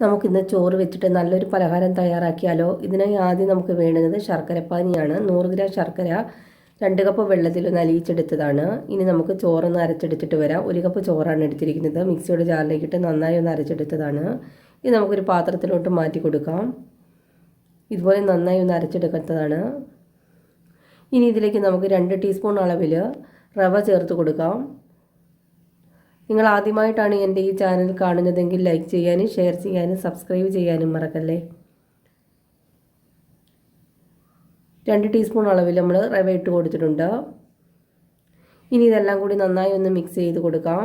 നമുക്കിന്ന് ചോറ് വെച്ചിട്ട് നല്ലൊരു പലഹാരം തയ്യാറാക്കിയാലോ? ഇതിനായി ആദ്യം നമുക്ക് വേണ്ടുന്നത് ശർക്കരപ്പാനിയാണ്. നൂറ് ഗ്രാം ശർക്കര രണ്ട് കപ്പ് വെള്ളത്തിൽ ഒന്ന് അലിയിച്ചെടുത്തതാണ്. ഇനി നമുക്ക് ചോറൊന്ന് അരച്ചെടുത്തിട്ട് വരാം. ഒരു കപ്പ് ചോറാണ് എടുത്തിരിക്കുന്നത്. മിക്സിയുടെ ജാറിലേക്കിട്ട് നന്നായി ഒന്ന് അരച്ചെടുത്തതാണ്. ഇത് നമുക്കൊരു പാത്രത്തിലോട്ട് മാറ്റി കൊടുക്കാം. ഇതുപോലെ നന്നായി ഒന്ന് അരച്ചെടുക്കുന്നതാണ് ഇനി ഇതിലേക്ക് നമുക്ക് രണ്ട് ടീസ്പൂൺ അളവിൽ റവ ചേർത്ത് കൊടുക്കാം. നിങ്ങൾ ആദ്യമായിട്ടാണ് എന്റെ ഈ ചാനൽ കാണുന്നതെങ്കിൽ ലൈക്ക് ചെയ്യാനും ഷെയർ ചെയ്യാനും സബ്സ്ക്രൈബ് ചെയ്യാനും മറക്കല്ലേ? രണ്ട് ടീസ്പൂൺ അളവിൽ നമ്മൾ റവ ഇട്ട് കൊടുത്തിട്ടുണ്ട്. ഇനി ഇതെല്ലാം കൂടി നന്നായി ഒന്ന് മിക്സ് ചെയ്ത് കൊടുക്കാം.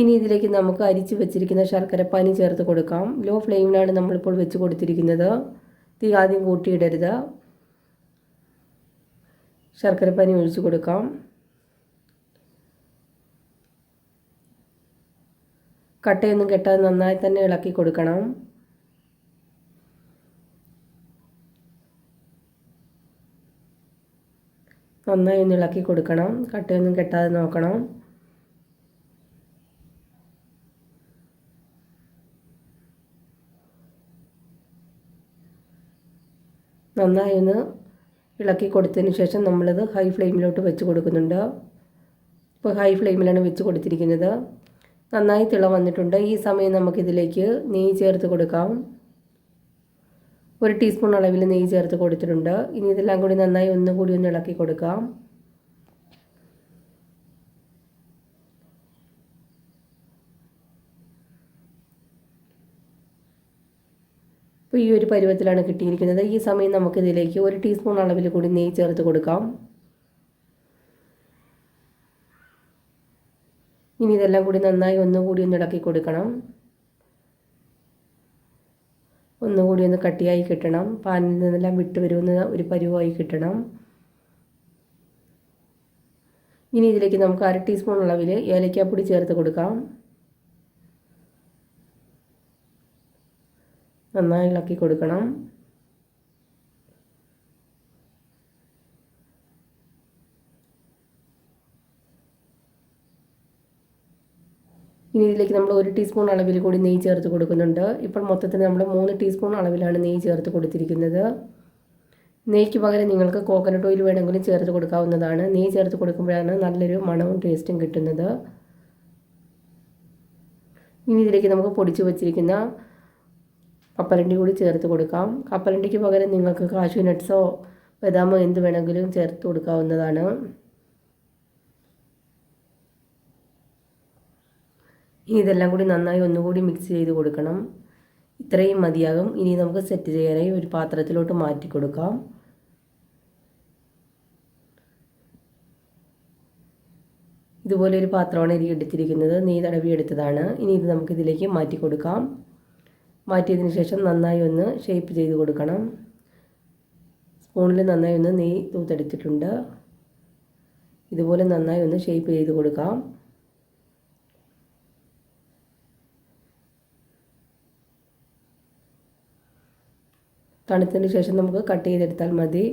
ഇനി ഇതിലേക്ക് നമുക്ക് അരിച്ച് വെച്ചിരിക്കുന്ന ശർക്കര ശർക്കരപ്പാനി ചേർത്ത് കൊടുക്കാം. ലോ ഫ്ലെയിമിലാണ് നമ്മളിപ്പോൾ വെച്ച് കൊടുത്തിരിക്കുന്നത്. തീ ആദ്യം കൂട്ടിയിടരുത്. ശർക്കരപ്പാനി ഒഴിച്ചു കൊടുക്കാം. കട്ടയൊന്നും കെട്ടാതെ നന്നായി തന്നെ ഇളക്കി കൊടുക്കണം. നന്നായി ഒന്ന് ഇളക്കി കൊടുക്കണം. കട്ടയൊന്നും കെട്ടാതെ നോക്കണം. നന്നായി ഒന്ന് ഇളക്കി കൊടുത്തതിന് ശേഷം നമ്മളത് ഹൈ ഫ്ലെയിമിലോട്ട് വെച്ച് കൊടുക്കുന്നുണ്ട്. ഇപ്പോൾ ഹൈ ഫ്ലെയിമിലാണ് വെച്ച് കൊടുത്തിരിക്കുന്നത്. നന്നായി തിള വന്നിട്ടുണ്ട്. ഈ സമയം നമുക്കിതിലേക്ക് നെയ്യ് ചേർത്ത് കൊടുക്കാം. ഒരു ടീസ്പൂൺ അളവിൽ നെയ്യ് ചേർത്ത് കൊടുത്തിട്ടുണ്ട്. ഇനി ഇതെല്ലാം കൂടി നന്നായി ഒന്നും കൂടി ഒന്ന് ഇളക്കി കൊടുക്കാം. ഇപ്പോൾ ഈ ഒരു പരുവത്തിലാണ് കിട്ടിയിരിക്കുന്നത്. ഈ സമയം നമുക്കിതിലേക്ക് ഒരു ടീസ്പൂൺ അളവിൽ കൂടി നെയ്യ് ചേർത്ത് കൊടുക്കാം. ഇനി ഇതെല്ലാം കൂടി നന്നായി ഒന്നുകൂടി ഒന്ന് ഇളക്കി കൊടുക്കണം. ഒന്നുകൂടി ഒന്ന് കട്ടിയായി കിട്ടണം. പാനിൽ നിന്നെല്ലാം വിട്ട് വരുന്ന ഒരു പരുവായി കിട്ടണം. ഇനി ഇതിലേക്ക് നമുക്ക് അര ടീസ്പൂൺ അളവിൽ ഏലക്കാപ്പൊടി ചേർത്ത് കൊടുക്കാം. നന്നായി ഇളക്കി കൊടുക്കണം. ഇനി ഇതിലേക്ക് നമ്മൾ ഒരു ടീസ്പൂൺ അളവിൽ കൂടി നെയ്യ് ചേർത്ത് കൊടുക്കുന്നുണ്ട്. ഇപ്പോൾ മൊത്തത്തിൽ നമ്മൾ മൂന്ന് ടീസ്പൂൺ അളവിലാണ് നെയ്യ് ചേർത്ത് കൊടുത്തിരിക്കുന്നത്. നെയ്ക്ക് പകരം നിങ്ങൾക്ക് കോക്കനട്ട് ഓയിൽ വേണമെങ്കിലും ചേർത്ത് കൊടുക്കാവുന്നതാണ്. നെയ്യ് ചേർത്ത് കൊടുക്കുമ്പോഴാണ് നല്ലൊരു മണവും ടേസ്റ്റും കിട്ടുന്നത്. ഇനി ഇതിലേക്ക് നമുക്ക് പൊടിച്ച് വച്ചിരിക്കുന്ന കപ്പലണ്ടി കൂടി ചേർത്ത് കൊടുക്കാം. കപ്പലണ്ടിക്ക് പകരം നിങ്ങൾക്ക് കാശു നട്ട്സോ ബദാമോ എന്ത് വേണമെങ്കിലും ചേർത്ത് കൊടുക്കാവുന്നതാണ്. ഇനി ഇതെല്ലാം കൂടി നന്നായി ഒന്നുകൂടി മിക്സ് ചെയ്ത് കൊടുക്കണം. ഇത്രയും മതിയാകും. ഇനി നമുക്ക് സെറ്റ് ചെയ്യാനായി ഒരു പാത്രത്തിലോട്ട് മാറ്റി കൊടുക്കാം. ഇതുപോലെ ഒരു പാത്രമാണ് ഇത് എടുത്തിരിക്കുന്നത്. നെയ്തടവി എടുത്തതാണ്. ഇനി ഇത് നമുക്ക് ഇതിലേക്ക് മാറ്റി കൊടുക്കാം. മാറ്റിയതിന് ശേഷം നന്നായി ഒന്ന് ഷേപ്പ് ചെയ്ത് കൊടുക്കണം. സ്പൂണിൽ നന്നായി ഒന്ന് നെയ്യ് തൂത്തെടുത്തിട്ടുണ്ട്. ഇതുപോലെ നന്നായി ഒന്ന് ഷേപ്പ് ചെയ്ത് കൊടുക്കാം. തണുത്തതിന് ശേഷം നമുക്ക് കട്ട് ചെയ്തെടുത്താൽ മതി.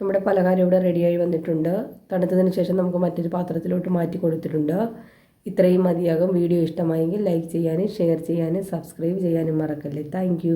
നമ്മുടെ പലഹാരം ഇവിടെ റെഡിയായി വന്നിട്ടുണ്ട്. തണുത്തതിന് ശേഷം നമുക്ക് മറ്റൊരു പാത്രത്തിലോട്ട് മാറ്റി കൊടുത്തിട്ടുണ്ട്. ഇത്രയും മതിയാകും വീഡിയോ ഇഷ്ടമായെങ്കിൽ ലൈക്ക് ചെയ്യാനും ഷെയർ ചെയ്യാനും സബ്സ്ക്രൈബ് ചെയ്യാനും മറക്കല്ലേ. താങ്ക്